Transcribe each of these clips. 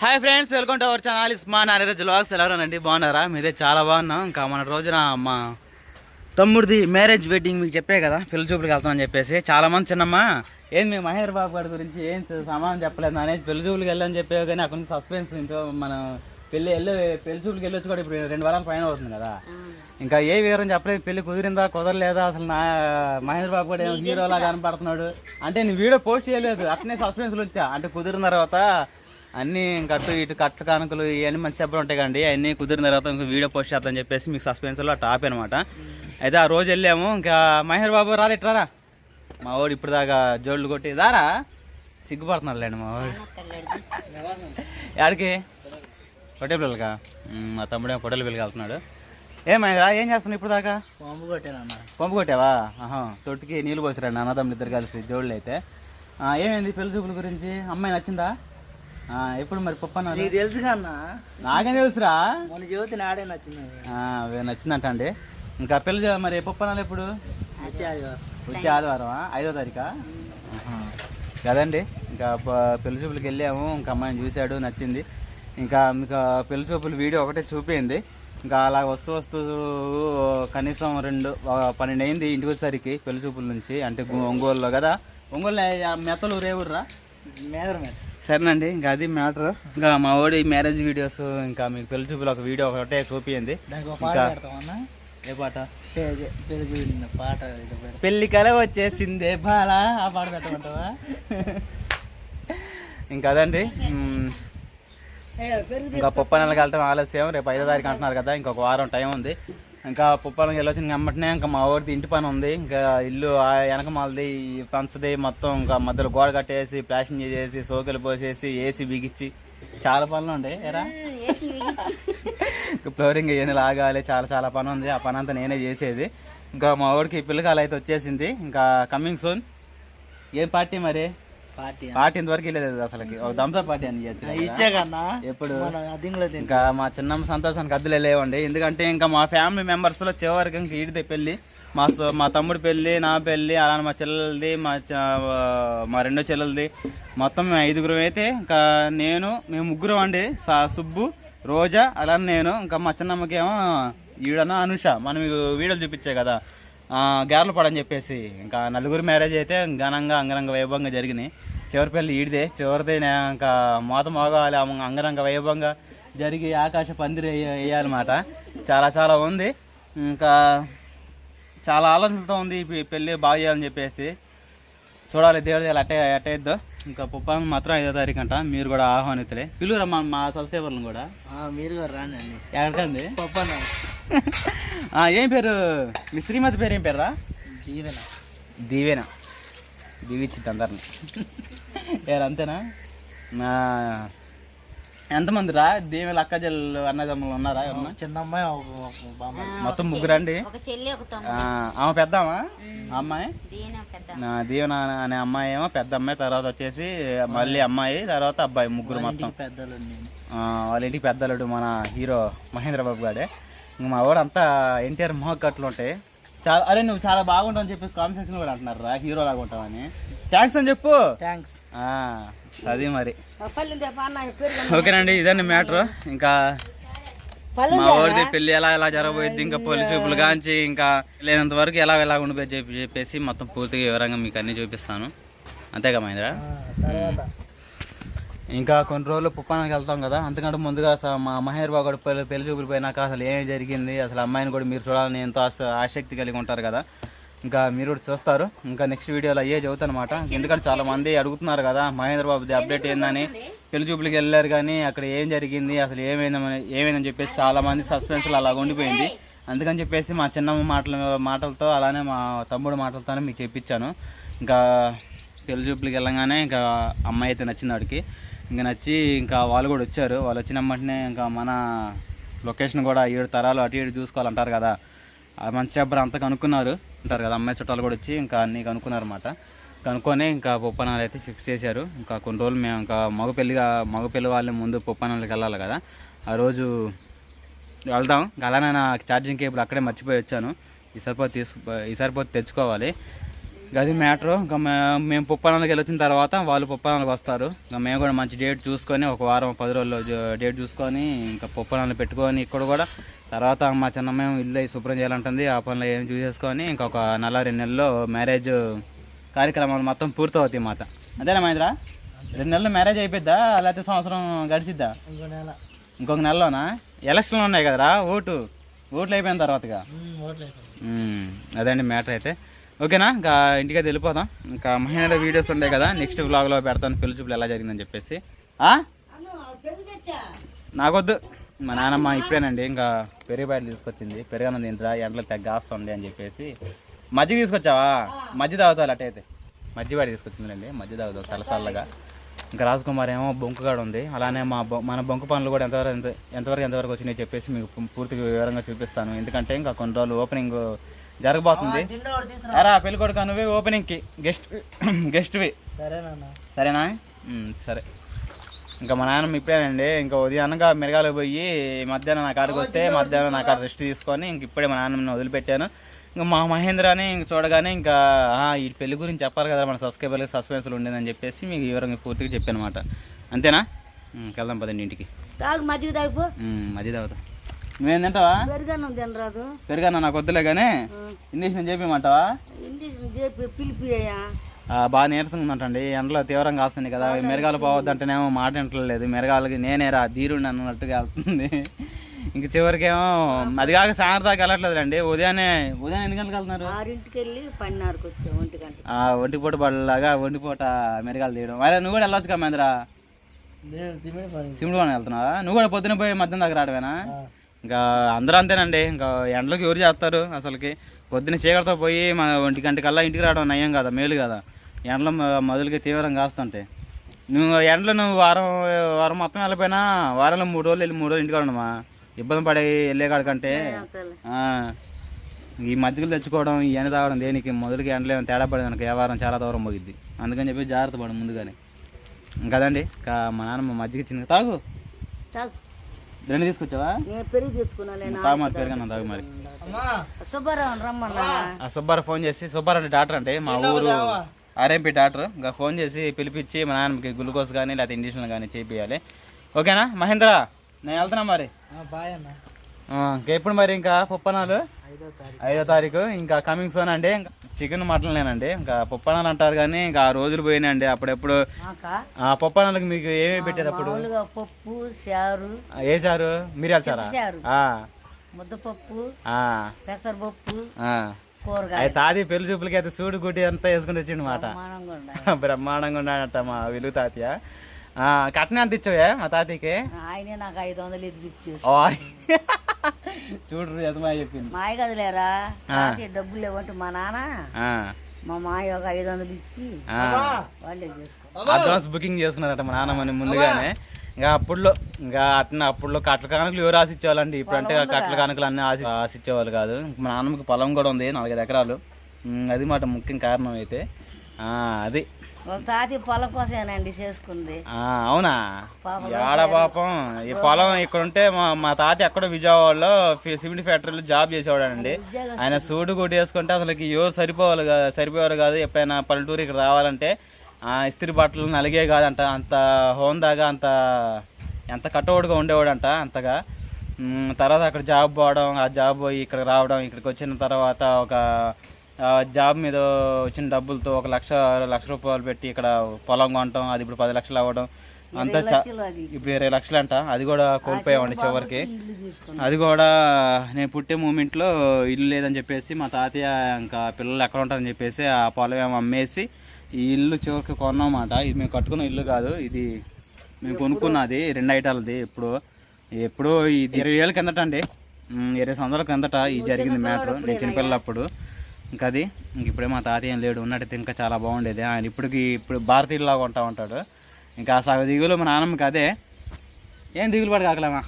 Hi friends welcome to our channel ఇస్మా నారైతే జలాగ్స్ ఎలా ఉన్నారండి బాగున్నారా? మీదే చాలా బాగున్నాం. ఇంకా మన రోజున మా తమ్ముడిది మ్యారేజ్ వెడ్డింగ్ మీకు చెప్పే కదా. పెళ్ళి చూపులకు వెళ్తామని చెప్పేసి. చాలా మంది చిన్నమ్మ ఏంది మీ మహేర్ బాబు గారి గురించి ఏం సమాధానం చెప్పలేదు అనేది పెళ్ళి చూపులకు వెళ్ళని చెప్పేవి కానీ అక్కడ నుంచి సస్పెన్స్ ఇంట్లో మనం పెళ్ళి వెళ్ళి పెళ్ళి చూపులకు వెళ్ళొచ్చు కూడా ఇప్పుడు రెండు వారాల పైన అవుతుంది కదా. ఇంకా ఏ వివరం చెప్పలేదు. పెళ్ళి కుదిరిందా కుదరలేదా? అసలు నా మహేష్ బాబు కూడా హీరోలా కనపడుతున్నాడు. అంటే నేను వీడియో పోస్ట్ చేయలేదు. అట్నే సస్పెన్స్లు వచ్చా అంటే కుదిరిన తర్వాత అన్నీ ఇంకా అటు ఇటు కట్ల కానుకలు ఇవన్నీ మంచి చెప్పలు ఉంటాయి కండి అవన్నీ కుదిరిన తర్వాత ఇంకా వీడియో పోస్ట్ చేద్దామని చెప్పేసి మీకు సస్పెన్స్లో టాప్ అనమాట అయితే ఆ రోజు వెళ్ళాము. ఇంకా మహేష్ బాబు రారా ఇట్రారా మా వాడు ఇప్పుడు దాకా జోళ్ళు కొట్టి దారా? సిగ్గుపడుతున్నాడు లేండి మా వాడు. యాడికి? పొట్టేల పిల్లలకా? మా తమ్ముడే పొట్టేల పిల్లకి వెళ్తున్నాడు. ఏమైనా ఏం చేస్తున్నావు ఇప్పుడు దాకా? పంపు కొట్టానన్న. పంపు కొట్టావా? ఆహా తొట్టికి నీళ్ళు పోసిరండి అన్నదమ్ములు ఇద్దరు కలిసి జోళ్ళు అయితే. ఏమైంది పెళ్ళి చూపుల గురించి? అమ్మాయి నచ్చిందా? ఎప్పుడు మరి పప్పు అన్నారు నీకు తెలుసు కన్నా నాకేం తెలుసురా? మన జ్యోతి నాడే నచ్చింది. నచ్చిందంట అండి ఇంకా పెళ్ళి చే- మరి పప్పు అనాలి ఎప్పుడు? వచ్చే ఆదివారం. ఐదో తారీఖా. కదండి. ఇంకా పెళ్ళి చూపులకు వెళ్ళాము. ఇంకా అమ్మాయిని చూశాడు నచ్చింది. ఇంకా మీకు పెళ్ళి చూపుల వీడియో ఒకటే చూపించింది ఇంకా అలా వస్తూ వస్తూ కనీసం రెండు పన్నెండు అయింది ఇంటికి వచ్చేసరికి పెళ్ళి చూపుల నుంచి. అంటే ఒంగోలులో కదా. ఒంగోలు మెత్తలు రేవుర్రా మేదర మీద సరేనండి ఇంకా అది మ్యాటర్. ఇంకా మా వాడి మ్యారేజ్ వీడియోస్ ఇంకా మీకు పెళ్ళి చూపులు ఒక వీడియో ఒకటే చూపించింది ఇంకా పెడతామన్నా ఏ పాట? పాట పెళ్ళి కల వచ్చేసిందే బాలా ఆ పాట పెట్టమంటావా? ఇంకా అదండి. ఇంకా పుప్పనెలకి వెళ్తాం ఆలస్యం రేపు ఐదో తారీఖు అంటున్నారు కదా ఇంకొక వారం టైం ఉంది. ఇంకా పుప్పనకి వెళ్ళొచ్చిన వెంటనే ఇంకా మా ఊరిది ఇంటి పని ఉంది. ఇంకా ఇల్లు ఆ వెనక మాలది పంచది మొత్తం ఇంకా మధ్యలో గోడ కట్టేసి ప్లాస్టింగ్ చేసి సోకెలు పోసేసి ఏసీ బిగించి చాలా పనులు ఉండే. ఎరా? ఇంకా ఫ్లోరింగ్ ఇవన్నీ లాగాలి. చాలా చాలా పని ఉంది. ఆ పని అంతా నేనే చేసేది. ఇంకా మా ఊరికి పిల్లకాయలు అయితే వచ్చేసింది. ఇంకా కమింగ్ సూన్ ఏం పార్టీ మరి? పార్టీ ఇంతవరకు వెళ్ళలేదు అసలుకి. ఒక దంసా పార్టీ అని చేయొచ్చు ఇచ్చే కన్నా ఎప్పుడు? ఇంకా మా చిన్నమ్మ సంతోషానికి అద్దెలే లేవండి. ఎందుకంటే ఇంకా మా ఫ్యామిలీ మెంబర్స్లో చివరికి ఇంక ఈడితే పెళ్ళి. మా మా తమ్ముడి పెళ్ళి నా పెళ్ళి అలానే మా చెల్లెలది మా మా రెండో చెల్లెలది. మొత్తం మేము ఐదుగురం అయితే ఇంకా నేను మేము ముగ్గురం అండి. సా సుబ్బు రోజా అలానే నేను. ఇంకా మా చిన్నమ్మకేమో ఈడన అనుష. మనం వీడియోలు చూపించే కదా. గేర్ల పడని చెప్పేసి. ఇంకా నలుగురు మ్యారేజ్ అయితే ఘనంగా అంగరంగ వైభవంగా జరిగినాయి. చివరి పెళ్ళి ఈడిదే చివరిది నే- ఇంకా మోత మోగాలి అంగరంగ వైభవంగా జరిగి ఆకాశ పందిరి వేయాలన్నమాట. చాలా చాలా ఉంది. ఇంకా చాలా ఆలోచనతో ఉంది పెళ్ళి బాగా చేయాలని చెప్పేసి. చూడాలి దేవుడి అట్టే అట్టేద్దు ఇంకా పుప్పాన్ మాత్రం ఐదో తారీఖు అంట. మీరు కూడా ఆహ్వానితులే. పిలువురా మా మా సబ్స్క్రైబర్లను కూడా. మీరు కూడా రాండి ఎక్కడికండి? పప్పు అన్న ఆ, ఏం పేరు? మీ శ్రీమతి పేరు ఏం పేరురా? దీవెన. దీవేనా. దీవిచ్చిద్ది అందరిని ఏరు అంతేనా? నా ఎంతమంది రా దీవెల అక్క చెల్లెలు అన్నదమ్ములు ఉన్నారా ఎవరన్నా? చిన్న అమ్మాయి మొత్తం ముగ్గురండి ఒక చెల్లి ఒక తమ్ముడు. ఆ, ఆమె పెద్దమ్మా? అమ్మాయి? దీన పెద్ద. నా దీవెన అనే అమ్మాయి ఏమో పెద్ద అమ్మాయి తర్వాత వచ్చేసి మళ్ళీ అమ్మాయి తర్వాత అబ్బాయి ముగ్గురు మొత్తం. పెద్దలు నేను ఆ, వాళ్ళ ఇంటికి పెద్దలుడు మన హీరో మహేంద్ర బాబు గాడే. ఇంక మా వాడు అంతా ఎన్టీఆర్ మోహకట్లు ఉంటాయి. చాలా అరే నువ్వు చాలా బాగుంటావు అని చెప్పేసి కామెంట్ సెక్షన్ కూడా అంటున్నారు రా హీరో లాగా ఉంటావని. థ్యాంక్స్ అని చెప్పు. థ్యాంక్స్ ఆ, అది మరి. ఓకేనండి ఇదండి మ్యాటర్. ఇంకా మా ఊరిది పెళ్ళి ఎలా ఎలా జరగబోయింది ఇంకా పెళ్ళి చూపులు కాంచి ఇంకా లేనంత వరకు ఎలా ఎలా ఉండిపోయి చెప్పి చెప్పేసి మొత్తం పూర్తిగా వివరంగా మీకు అన్ని చూపిస్తాను. అంతేగా మహేంద్ర? తర్వాత. ఇంకా కొన్ని రోజులు పుప్పానికి వెళ్తాం కదా అంతకంటే ముందుగా మా మహేర్ బాబు కూడా పెళ్ళి పెళ్ళి చూపులు పోయినాక అసలు ఏం జరిగింది అసలు అమ్మాయిని కూడా మీరు చూడాలని ఎంతో ఆసక్తి కలిగి ఉంటారు కదా. ఇంకా మీరు కూడా చూస్తారు. ఇంకా నెక్స్ట్ వీడియోలో అయ్యే చదువుతానమాట ఎందుకంటే చాలా మంది అడుగుతున్నారు కదా మహేంద్ర బాబుది అప్డేట్ ఏందని. పెళ్ళి చూపులకి వెళ్ళారు కానీ అక్కడ ఏం జరిగింది అసలు ఏమైందని ఏమైందని చెప్పేసి చాలా మంది సస్పెన్స్లు అలా ఉండిపోయింది. అందుకని చెప్పేసి మా చిన్నమ్మ మాటల మాటలతో అలానే మా తమ్ముడు మాటలతోనే మీకు చెప్పించాను. ఇంకా పెళ్ళి చూపులకి వెళ్ళగానే ఇంకా అమ్మాయి అయితే నచ్చింది వాడికి ఇంకా నచ్చి ఇంకా వాళ్ళు కూడా వచ్చారు. వాళ్ళు వచ్చిన వెంటనే ఇంకా మన లొకేషన్ కూడా ఏడు తరాలు అటు ఇటు చూసుకోవాలంటారు కదా. ఆ మంచి అబ్బాయి అంతా కనుక్కున్నారు. అంటారు కదా అమ్మాయి చుట్టాలు కూడా వచ్చి ఇంకా అన్నీ కనుక్కున్నారు అనమాట కనుక్కొని ఇంకా పొప్పనాలు అయితే ఫిక్స్ చేశారు. ఇంకా కొన్ని రోజులు మేము ఇంకా మగ పెళ్ళిగా మగ పెళ్ళి వాళ్ళని ముందు పొప్పనాలకి వెళ్ళాలి కదా. ఆ రోజు వెళ్దాం. అలానే నా ఛార్జింగ్ కేబుల్ అక్కడే మర్చిపోయి వచ్చాను. ఈసారి పోతే తీసుకు ఈసారి పోతే తెచ్చుకోవాలి. గది మ్యాటర్. ఇంకా మేము పుప్పానాలకు వెళ్ళి వచ్చిన తర్వాత వాళ్ళు పుప్పానాలకు వస్తారు. ఇంకా మేము కూడా మంచి డేట్ చూసుకొని ఒక వారం పది రోజులు జ- డేట్ చూసుకొని ఇంకా పుప్పానాలు పెట్టుకొని ఇక్కడ కూడా తర్వాత మా చిన్నమ్మ ఇల్లు శుభ్రం చేయాలంటుంది. ఆ పనులు ఏం చూసేసుకొని ఇంకొక నెల రెండు నెలల్లో మ్యారేజ్ కార్యక్రమాలు మొత్తం పూర్తవుతాయి మాట అదేనా మహేంద్ర? రెండు నెలలు మ్యారేజ్ అయిపోద్దా లేకపోతే సంవత్సరం గడిచిద్దా? ఇంకొక నెలలోనా? ఎలక్షన్లు ఉన్నాయి కదరా ఓటు. ఓట్లు అయిపోయిన తర్వాతగా. అదండి మ్యాటర్ అయితే. ఓకేనా? ఇంకా ఇంటికి వెళ్ళిపోదాం. ఇంకా మహిళల వీడియోస్ ఉంటాయి కదా నెక్స్ట్ వ్లాగ్లో పెడతాను. పెళ్ళి చూపులు ఎలా జరిగిందని చెప్పేసి. నాకొద్దు. మా నాన్నమ్మ ఇప్పుడేనండి ఇంకా పెరిగిపాయలు బయట తీసుకొచ్చింది. పెరుగన్న తింటరా ఎండలు తెగ అని చెప్పేసి. మజ్జిగ తీసుకొచ్చావా? మజ్జి తాగుతావు అట్ట అయితే మజ్జిగ బయట తీసుకొచ్చిందండి మజ్జి తాగుతావు సలసల్లగా ఇంకా రాజకుమార్ ఏమో బొంకుగాడు ఉంది. అలానే మా మన బొంకు పనులు కూడా ఎంతవరకు ఎంత ఎంతవరకు ఎంతవరకు వచ్చినాయి చెప్పేసి మీకు పూర్తిగా వివరంగా చూపిస్తాను. ఎందుకంటే ఇంకా కొన్ని రోజులు ఓపెనింగ్ జరగబోతుంది. అరా కొడుకు నువ్వే ఓపెనింగ్కి. గెస్ట్ గెస్ట్వి సరేనా సరే. ఇంకా మా నాన్నమ్మ ఇప్పుడేనండి. ఇంకా ఉదయాన్నంగా మిరగాలు పోయి మధ్యాహ్నం నా కాడికి వస్తే మధ్యాహ్నం నా కాడ రెస్ట్ తీసుకొని ఇంక ఇప్పుడే మా నాన్నమ్మని వదిలిపెట్టాను. ఇంకా మా మహేంద్రని ఇంక చూడగానే ఇంకా "ఆ, ఈ పెళ్ళి గురించి చెప్పాలి కదా మన సబ్స్క్రైబర్కి సస్పెన్స్లు ఉండేదని చెప్పేసి మీకు వివరంగా పూర్తిగా చెప్పాను అనమాట అంతేనా? వెళ్దాం పదండి ఇంటికి. తాగిపో మ్మ్, మధ్య తాగుతా. నువ్వేం తింటావా? పెరుగన్నం తినరాదు. పెరుగన్నా నాకు వద్దులే కానీ పిలిపి అయ్యా ఆ, బాగా నీరసంగా ఉందంటండి. ఎండలో తీవ్రంగా వస్తుంది కదా. మెరగాలు పోవద్దంటేనేమో మాట వింటలేదు. మెరగాలకి నేనే రా ధీరుడు అన్నట్టుగా వెళ్తుంది. ఇంక చివరికేమో అది కాక సాయంత్రం దాకా వెళ్ళట్లేదు అండి ఉదయాన్నే ఉదయం ఎన్ని గంటలకు వెళ్తున్నారు? ఆరింటికి వెళ్ళి పన్నెండుకి వచ్చాం ఒంటి గంట ఆ, ఒంటిపూట బళ్ళలాగా ఒంటిపూట మెరగాలు తీయడం. మరి నువ్వు కూడా వెళ్ళొచ్చు కదా మహేంద్ర పని సిమ్డు వెళ్తున్నావా? నువ్వు కూడా పొద్దున పోయి మధ్యాహ్నం దాకా రావడమేనా ఇంకా అందరూ అంతేనండి. ఇంకా ఎండలోకి ఎవరు చేస్తారు అసలుకి. పొద్దున చీకటితో పోయి మన ఒంటి గంట కల్లా ఇంటికి రావడం నయం కదా మేలు కదా. ఎండలో మొదలుకి తీవ్రంగా కాస్తుంటే నువ్వు ఎండలో నువ్వు వారం వారం మొత్తం వెళ్ళిపోయినా వారంలో మూడు రోజులు వెళ్ళి మూడు రోజులు ఇంటికి ఉండమా ఇబ్బంది పడి వెళ్ళే కాడికంటే ఈ మజ్జిగలు తెచ్చుకోవడం ఈ ఎండ తాగడం దేనికి? మొదలుకి ఎండలో ఏమైనా తేడా పడింది అనుకో వ్యవహారం చాలా దూరం పోగిద్ది అందుకని చెప్పి జాగ్రత్త పడు ముందుగానే. కదండి ఇంకా మా నాన్నమ్మ మజ్జిగ ఇచ్చింది తాగు. తాగు. రెండు తీసుకొచ్చావా? నేను పెరుగు తాగు మరి. సుబ్బారావు రమ్మన్నా. ఆ సుబ్బారావు ఫోన్ చేసి సుబ్బారెడ్డి డాక్టర్ అంటే మా ఊరు ఆర్ఎంపీ డాక్టర్. ఇంకా ఫోన్ చేసి పిలిపించి మా నాన్నకి గ్లూకోజ్ కానీ లేకపోతే ఇంజక్షన్ కానీ చేపియాలి. ఓకేనా? మహేంద్ర నేను వెళ్తున్నా మరి. ఆ, బాయ్ అన్న. ఎప్పుడు మరి ఇంకా పుప్పనాలు? ఐదో తారీఖు. ఇంకా కమింగ్ సోన్ అండి. ఇంకా చికెన్ మటన్లేనండి ఇంకా పుప్పనాలు అంటారు కానీ ఇంకా ఆ రోజులు పోయినాయండి. అప్పుడెప్పుడు? ఆ పుప్పనాలకు మీకు ఏమేమి పెట్టారు అప్పుడు? పప్పు చారు. ఆ, వేసారు మీరు వెళ్తారా చారు? ముద్దపప్పు పెసరపప్పు. కూరగాయ. అయితే తాది పెళ్ళి చూపులకి అయితే సూడు గుడ్డి అంతా వేసుకుని వచ్చిండు మాట. బ్రహ్మాండంగా ఉన్నాడట మా విలువ తాతయ్య. కట్నం ఎంత ఇచ్చావే మా తాతయ్యకి? ఆయనే నాకు ఐదు వందలు ఎదురు ఇచ్చేసి చూడరు యజమా చెప్పింది మాయ కదలేరా? డబ్బులు లేవంటే మా నాన్న ఆ, మా మాయ ఒక ఐదు వందలు ఇచ్చి ఆ. వాళ్ళే చేసుకో. అడ్వాన్స్ బుకింగ్ చేసుకున్నారట మా నాన్నమ్మని ముందుగానే. ఇంకా అప్పుడులో ఇంకా అట్లా అప్పుడులో కట్ల కానుకలు ఎవరు ఆశించేవాళ్ళండి? ఇప్పుడు అంటే కట్ల కానుకలు అన్ని ఆశి ఆశించేవాళ్ళు కాదు. మా నాన్నమ్మకి పొలం కూడా ఉంది నాలుగైదు ఎకరాలు. అది మాట ముఖ్యం కారణం అయితే అది. వాళ్ళ తాతయ్య పొలం కోసమేనండి చేసుకుంది. అవునా? ఆడ పాపం ఈ పొలం ఇక్కడ ఉంటే మా మా తాత ఎక్కడో విజయవాడలో సిమెంట్ ఫ్యాక్టరీలో జాబ్ చేసేవాడండి. ఆయన సూడు కొట్టి వేసుకుంటే అసలుకి యో సరిపోవాలి సరిపోవాలి కాదు. ఎప్పుడైనా పల్లెటూరు ఇక్కడ రావాలంటే ఆ ఇస్త్రీ బట్టలు నలిగే కాదంట అంత హోందాగా అంత ఎంత కట్టవుడుగా ఉండేవాడంట అంతగా. తర్వాత అక్కడ జాబ్ పోవడం ఆ జాబ్ పోయి ఇక్కడికి రావడం ఇక్కడికి వచ్చిన తర్వాత ఒక జాబ్ మీద వచ్చిన డబ్బులతో ఒక లక్ష లక్ష రూపాయలు పెట్టి ఇక్కడ పొలం కొనటం అది ఇప్పుడు పది లక్షలు అవ్వడం అంతా ఇప్పుడు ఇరవై లక్షలు అంట అది కూడా కోల్పోయామండి చివరికి. అది కూడా నేను పుట్టే మూమెంట్లో ఇల్లు లేదని చెప్పేసి మా తాతయ్య ఇంకా పిల్లలు ఎక్కడ ఉంటారని చెప్పేసి ఆ పొలం ఏమో అమ్మేసి ఈ ఇల్లు చివరికి కొన్నామాట ఇది మేము కట్టుకున్న ఇల్లు కాదు ఇది మేము కొనుక్కున్నది రెండు ఐటాలది ఇప్పుడు ఎప్పుడు ఇది ఇరవై ఏళ్ళ కిందట అండి. ఇరవై సంవత్సరాల కిందట ఇది జరిగింది మ్యాటర్ నేను చిన్నపిల్లప్పుడు ఇంకా అది. ఇంక ఇప్పుడే మా తాతయ్య లేడు ఉన్నట్టయితే ఇంకా చాలా బాగుండేది. ఆయన ఇప్పటికి ఇప్పుడు భారతీయులాగా ఉంటా ఉంటాడు. ఇంకా ఆ సగ దిగులు మా నాన్నమ్మకి అదే. ఏం దిగులు పడి కాకలేమా?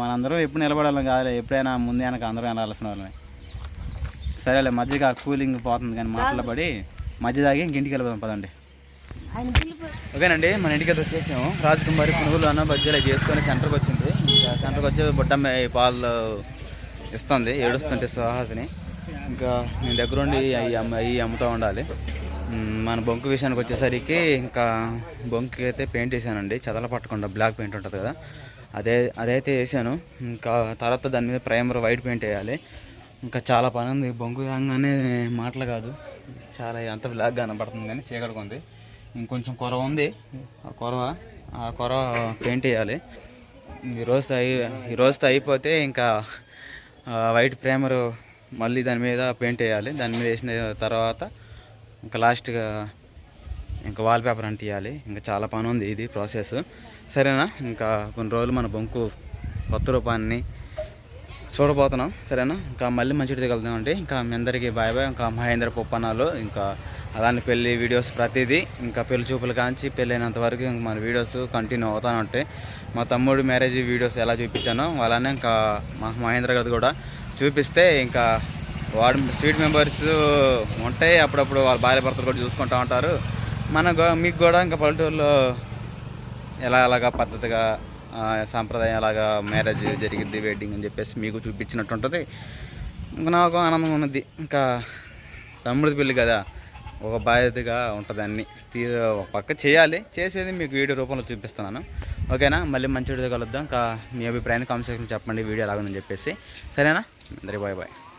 మనందరం ఎప్పుడు నిలబడాలని కాదులే. ఎప్పుడైనా ముందే వెనక అందరం వెళ్ళాల్సిన వాళ్ళని సరేలే మధ్యగా కూలింగ్ పోతుంది కానీ మాటలు పడి మధ్య తాగి ఇంక ఇంటికి వెళ్ళిపోదాం పదండి. ఓకేనండి మన ఇంటికి అయితే వచ్చేసాము. రాజకుమారి పునుగులు అన్న బజ్జీలు అవి చేసుకొని సెంటర్కి వచ్చింది. సెంటర్కి వచ్చి బుడ్డమ్మ పాలు ఇస్తుంది ఏడుస్తుంటే సుహాసిని. ఇంకా నేను దగ్గరుండి అవి అవి అమ్ముతూ ఉండాలి. మన బొంకు విషయానికి వచ్చేసరికి ఇంకా బొంకుకి అయితే పెయింట్ వేసానండి. చదల పట్టకుండా బ్లాక్ పెయింట్ ఉంటుంది కదా. అదే అదైతే వేసాను. ఇంకా తర్వాత దాని మీద ప్రైమర్ వైట్ పెయింట్ వేయాలి. ఇంకా చాలా పని ఉంది. బొంకు రాగానే మాటలు కాదు. చాలా అంత బ్లాక్ కనబడుతుంది కానీ చీకటిగా ఉంది. ఇంకొంచెం కొరవ ఉంది. ఆ కొరవ ఆ కొరవ పెయింట్ వేయాలి. ఈరోజు అయి ఈ రోజుతో అయిపోతే ఇంకా వైట్ ప్రైమర్ మళ్ళీ దాని మీద పెయింట్ వేయాలి. దాని మీద వేసిన తర్వాత ఇంకా లాస్ట్గా ఇంకా వాల్ పేపర్ అంటియాలి ఇంకా చాలా పని ఉంది ఇది ప్రాసెస్ సరేనా? ఇంకా కొన్ని రోజులు మన బొంకు కొత్త రూపాన్ని చూడబోతున్నాం. సరేనా? ఇంకా మళ్ళీ మంచి దిగలుగుతాం ఇంకా మీ అందరికీ బాయ్ బాయ్ ఇంకా మహేంద్ర పొప్పనాలు ఇంకా అలానే పెళ్ళి వీడియోస్ ప్రతిదీ ఇంకా పెళ్ళి చూపులు కాంచి పెళ్ళైనంత వరకు ఇంకా మన వీడియోస్ కంటిన్యూ అవుతూ ఉంటాయి. మా తమ్ముడు మ్యారేజ్ వీడియోస్ ఎలా చూపించానో అలానే ఇంకా మా మహేంద్ర గది కూడా చూపిస్తే ఇంకా వాడు స్వీట్ మెంబర్స్ ఉంటాయి. అప్పుడప్పుడు వాళ్ళ భార్య భర్తలు కూడా చూసుకుంటూ ఉంటారు. మన మీకు కూడా ఇంకా పల్లెటూరులో ఎలా అలాగా పద్ధతిగా సాంప్రదాయం అలాగా మ్యారేజ్ జరిగింది వెడ్డింగ్ అని చెప్పేసి మీకు చూపించినట్టు ఉంటుంది. ఇంకా నాకు ఆనందం ఉన్నది. ఇంకా తమ్ముడి పెళ్ళి కదా. ఒక బాధ్యతగా ఉంటుంది అన్ని. తీ ఒక పక్క చేయాలి. చేసేది మీకు వీడియో రూపంలో చూపిస్తున్నాను. ఓకేనా? మళ్ళీ మంచి వీడియో కలుద్దాం. ఇంకా మీ అభిప్రాయాన్ని కామెంట్ సెక్షన్ చెప్పండి. వీడియో ఎలాగని చెప్పేసి. సరేనా? అందరి బాయ్ బాయ్.